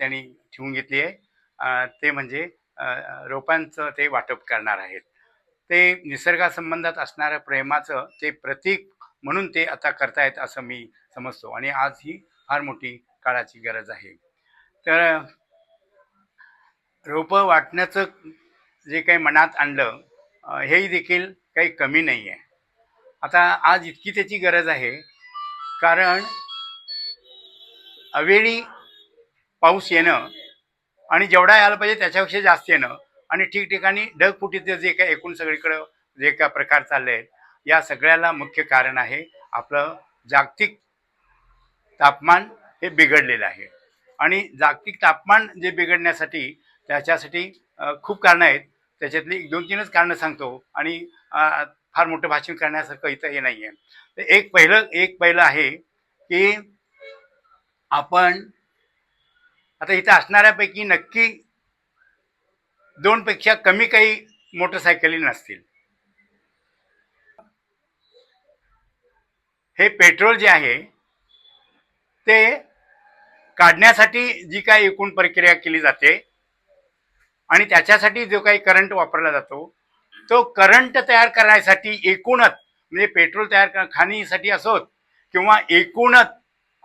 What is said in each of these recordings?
त्यांनी ठेवून घेतली आहे. ते म्हणजे रोपांचं ते वाटप करणार आहेत. ते निसर्गासंबंधात असणाऱ्या प्रेमाचं ते प्रतीक म्हणून ते आता करतायत असं मी समजतो. आणि आज ही फार मोठी काळाची गरज आहे. तर रोपं वाटण्याचं जे काही मनात आणलं हेही देखील काही कमी नाही आहे आता आज इतकी त्याची गरज आहे. कारण अवेळी पाऊस येणं आणि जेवढा यायला पाहिजे त्याच्यापेक्षा जास्त येणं आणि ठिकठिकाणी ढगफुटीचं जे काही एकूण सगळीकडं जे काय प्रकार चालले आहेत या सगळ्याला मुख्य कारण आहे आपलं जागतिक तापमान हे बिघडलेलं आहे. आणि जागतिक तापमान जे बिघडण्यासाठी त्याच्यासाठी खूप कारणं आहेत. त्याच्यातली एक दोन तीनच कारणं सांगतो आणि फार मोठं भाषण करण्यासारखं इथं हे नाही आहे तर एक पहिलं एक पहिलं आहे की आपण आता इथं असणाऱ्यापैकी नक्की दोनपेक्षा कमी काही मोटरसायकली नसतील. हे पेट्रोल जे आहे ते काढण्यासाठी जी काही एकूण प्रक्रिया केली जाते आणि त्याच्यासाठी जो काही करंट वापरला जातो तो करंट तयार करण्यासाठी एकूणच म्हणजे पेट्रोल तयार कर खाणीसाठी असोत किंवा एकूणच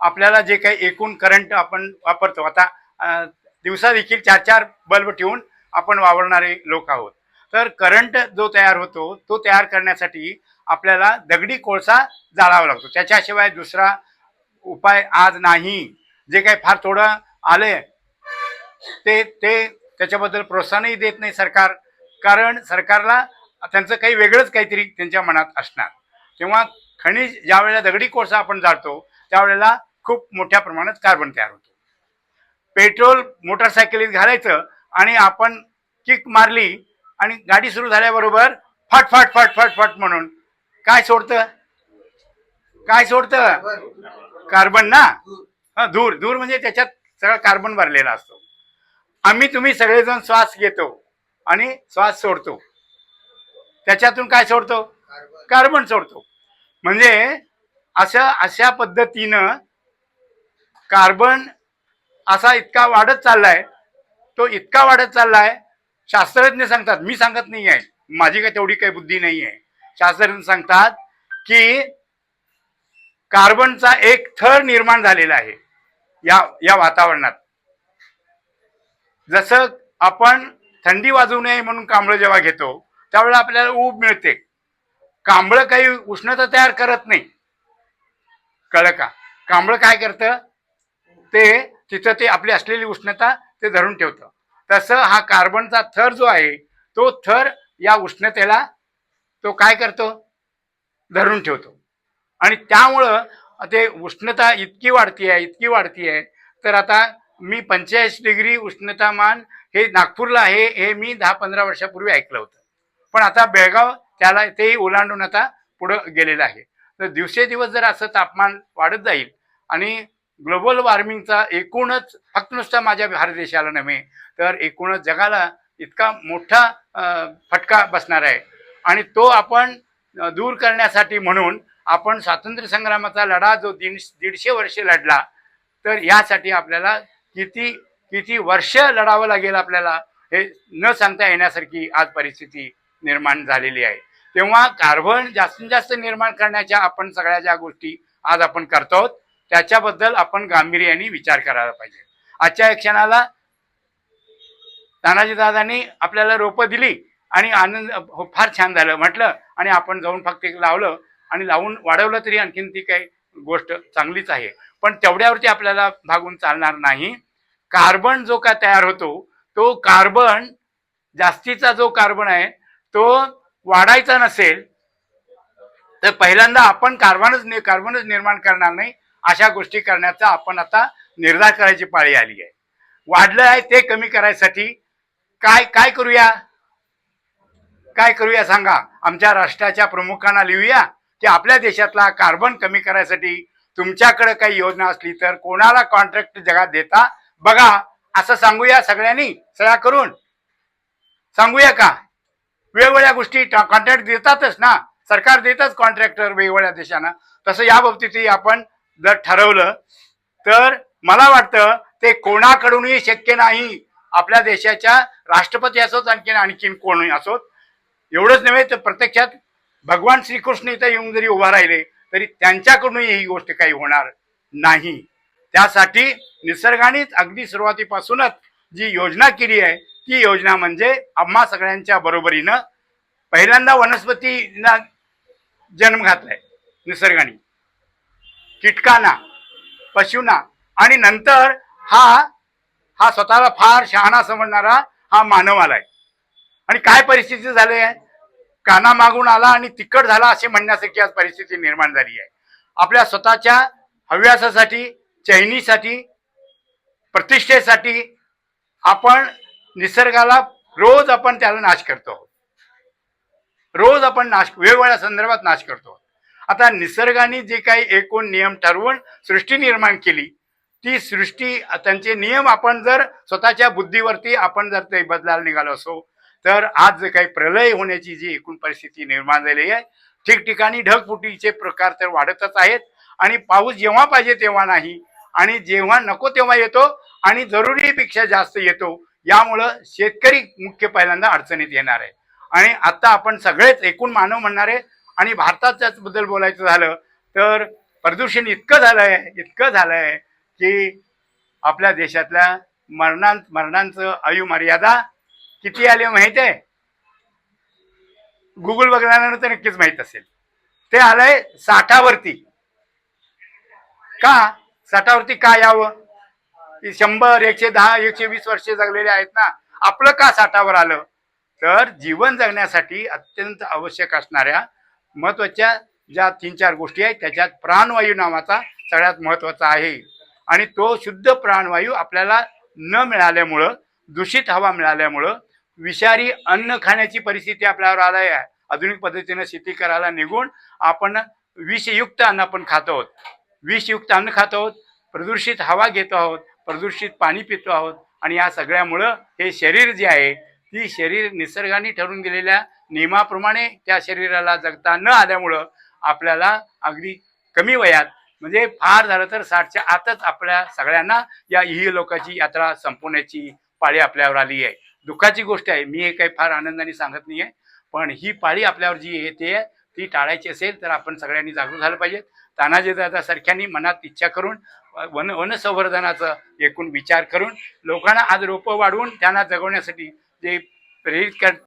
आपल्याला जे काही एकूण करंट आपण वापरतो. आता दिवसा देखील चार चार बल्ब ठेवून आपण वावरणारे लोक आहोत. तर करंट जो तयार होतो तो तयार करण्यासाठी आपल्याला दगडी कोळसा जाळावा लागतो. त्याच्याशिवाय दुसरा उपाय आज नाही. जे काही फार थोडं आले ते ते त्याच्याबद्दल प्रोत्साहनही देत नाही सरकार. कारण सरकारला त्यांचं काही वेगळंच काहीतरी त्यांच्या मनात असणार. तेव्हा खनिज ज्या वेळेला दगडी कोळसा आपण जाळतो त्यावेळेला खूप मोठ्या प्रमाणात कार्बन तयार होतो. पेट्रोल मोटरसायकलीत घालायचं आणि आपण किक मारली आणि गाडी सुरू झाल्याबरोबर फट फट फट फट फट म्हणून. काय सोडतं? काय सोडतं? कार्बन ना? हा धूर. धूर म्हणजे त्याच्यात सगळा कार्बन भरलेला असतो. आम्ही तुम्ही सगळेजण श्वास घेतो आणि श्वास सोडतो. त्याच्यातून काय सोडतो? कार्बन सोडतो. म्हणजे असं अशा पद्धतीनं कार्बन असा इतका वाढत चाललाय तो इतका वाढत चाललाय शास्त्रज्ञ सांगतात मी सांगत नाही आहे माझी काही तेवढी काही बुद्धी नाही आहे शास्त्रज्ञ सांगतात की कार्बनचा एक थर निर्माण झालेला आहे या या वातावरणात. जसं आपण थंडी वाजू नये म्हणून कांबळं जेव्हा घेतो त्यावेळेला आपल्याला ऊब मिळते. कांबळं काही उष्णता तयार करत नाही. कळ का? कांबळं काय करतं? ते तिथं ते आपली असलेली उष्णता ते धरून ठेवतं. तसं हा कार्बनचा थर जो आहे तो थर या उष्णतेला तो काय करतो? धरून ठेवतो. आणि त्यामुळं ते उष्णता इतकी वाढती आहे इतकी वाढती आहे तर आता मी पंचेचाळीस डिग्री उष्णतामान हे नागपूरला आहे हे मी दहा पंधरा वर्षापूर्वी ऐकलं होतं. पण आता बेळगाव त्याला तेही ओलांडून आता पुढं गेलेलं आहे. तर दिवसेदिवस जर असं तापमान वाढत जाईल आणि ग्लोबल वॉर्मिंगचा एकूणच फक्त नुसता माझ्या भारत देशाला नव्हे तर एकूणच जगाला इतका मोठा फटका बसणार आहे. आणि तो आपण दूर करण्यासाठी म्हणून आपण स्वातंत्र्य संग्रामाचा लढा जो दीड दीडशे वर्षे लढला तर यासाठी आपल्याला किती किती वर्ष लढावं लागेल आपल्याला हे न सांगता येण्यासारखी आज परिस्थिती निर्माण झालेली आहे. तेव्हा कार्बन जास्तीत जास्त निर्माण करण्याच्या आपण सगळ्या ज्या गोष्टी आज आपण करतो त्याच्याबद्दल आपण गांभीर्याने विचार करायला पाहिजे. आजच्या या क्षणाला तानाजी दादांनी आपल्याला रोपं दिली आणि आनंद हो, फार छान झालं. म्हटलं आणि आपण जाऊन फक्त एक लावलं आणि लावून वाढवलं तरी आणखीन ती काही गोष्ट चांगलीच आहे. पण तेवढ्यावरती आपल्याला भागून चालणार नाही. कार्बन जो का तयार होतो तो कार्बन जास्तीचा जो कार्बन आहे तो वाढायचा नसेल तर पहिल्यांदा आपण कार्बनच कार्बनच निर्माण करणार नाही. अशा गोष्टी करण्याचा आपण आता निर्धार करायची पाळी आली आहे. वाढलं आहे ते कमी करायसाठी काय काय करूया? काय करूया सांगा? आमच्या राष्ट्राच्या प्रमुखांना लिहूया की आपल्या देशातला कार्बन कमी करायसाठी तुमच्याकडे काही योजना असली तर कोणाला कॉन्ट्रॅक्ट जगात देता? बघा असं सांगूया सगळ्यांनी. सगळ्या करून. सांगूया का? वेगवेगळ्या गोष्टी कॉन्ट्रॅक्ट देतातच ना. सरकार देतच कॉन्ट्रॅक्टर वेगवेगळ्या देशांना. तसं या बाबतीतही आपण जर ठरवलं तर मला वाटतं ते कोणाकडूनही शक्य नाही. आपल्या देशाच्या राष्ट्रपती असोत आणखीन आणखीन कोणही असोत. एवढंच नव्हे तर प्रत्यक्षात भगवान श्रीकृष्ण इथं येऊन जरी उभा राहिले तरी त्यांच्याकडूनही ही गोष्ट काही होणार नाही. त्यासाठी निसर्गानेच अगदी सुरुवातीपासूनच जी योजना केली आहे ती योजना म्हणजे आम्हा सगळ्यांच्या बरोबरीनं पहिल्यांदा वनस्पतींना जन्म घातलाय निसर्गाने. कीटकांना पशूंना. आणि नंतर हा हा स्वतःला फार शहाणा समजणारा हा मानव आलाय. आणि काय परिस्थिती झाली आहे? काना मागून आला आणि तिकट झाला असे म्हणण्यासारखी आज परिस्थिती निर्माण झाली आहे. आपल्या स्वतःच्या हव्यासासाठी चैनीसाठी प्रतिष्ठेसाठी आपण निसर्गाला रोज आपण त्याला नाश करतो. रोज आपण नाश वेगवेगळ्या संदर्भात नाश करतो. आता निसर्गाने जे काही एकूण नियम ठरवून सृष्टी निर्माण केली ती सृष्टी त्यांचे नियम आपण जर स्वतःच्या बुद्धीवरती आपण जर ते बदलायला निघालो असो तर आज जे काही प्रलय होण्याची जी एकूण परिस्थिती निर्माण झालेली आहे ठिकठिकाणी ढगफुटीचे प्रकार तर वाढतच आहेत आणि पाऊस जेव्हा पाहिजे तेव्हा नाही आणि जेव्हा नको तेव्हा येतो आणि जरुरीपेक्षा जास्त येतो यामुळं शेतकरी मुख्य पहिल्यांदा अडचणीत येणार आहे. आणि आता आपण सगळेच एकूण मानव म्हणणारे आणि भारताच्याच बद्दल बोलायचं झालं तर प्रदूषण इतकं झालंय इतकं झालंय की आपल्या देशातल्या मरणां मरणांचं आयु मर्यादा किती आली माहिती आहे? गुगल बघण्यानंतर नक्कीच माहीत असेल. ते आलंय साठावरती. का? साठावरती का यावं? की शंभर एकशे दहा एकशे वीस वर्षे जगलेले आहेत ना. आपलं का साठावर आलं? तर जीवन जगण्यासाठी अत्यंत आवश्यक असणाऱ्या महत्त्वाच्या ज्या तीन चार गोष्टी आहेत त्याच्यात प्राणवायू नावाचा सगळ्यात महत्त्वाचा आहे. आणि तो शुद्ध प्राणवायू आपल्याला न मिळाल्यामुळं दूषित हवा मिळाल्यामुळं विषारी अन्न खाण्याची परिस्थिती आपल्यावर आली आहे आधुनिक पद्धतीनं शेती करायला निघून आपण विषयुक्त अन्न आपण खातो आहोत. विषयुक्त अन्न खातो आहोत प्रदूषित हवा घेतो आहोत प्रदूषित पाणी पितो आहोत आणि या सगळ्यामुळं हे शरीर जे आहे ती शरीर निसर्गाने ठरवून दिलेल्या नियमाप्रमाणे त्या शरीराला जगता न आल्यामुळं आपल्याला अगदी कमी वयात म्हणजे फार झालं तर साठच्या आतच आपल्या सगळ्यांना या ही लोकांची यात्रा संपवण्याची पाळी आपल्यावर आली आहे. दुःखाची गोष्ट आहे मी हे काही फार आनंदाने सांगत नाही आहे पण ही पाळी आपल्यावर जी येते ती टाळायची असेल तर आपण सगळ्यांनी जागरूक झालं पाहिजे. तानाजी दादा मनात इच्छा करून वन वनसंवर्धनाचा एकूण विचार करून लोकांना आज रोपं वाढवून त्यांना जगवण्यासाठी जे प्रेरित कर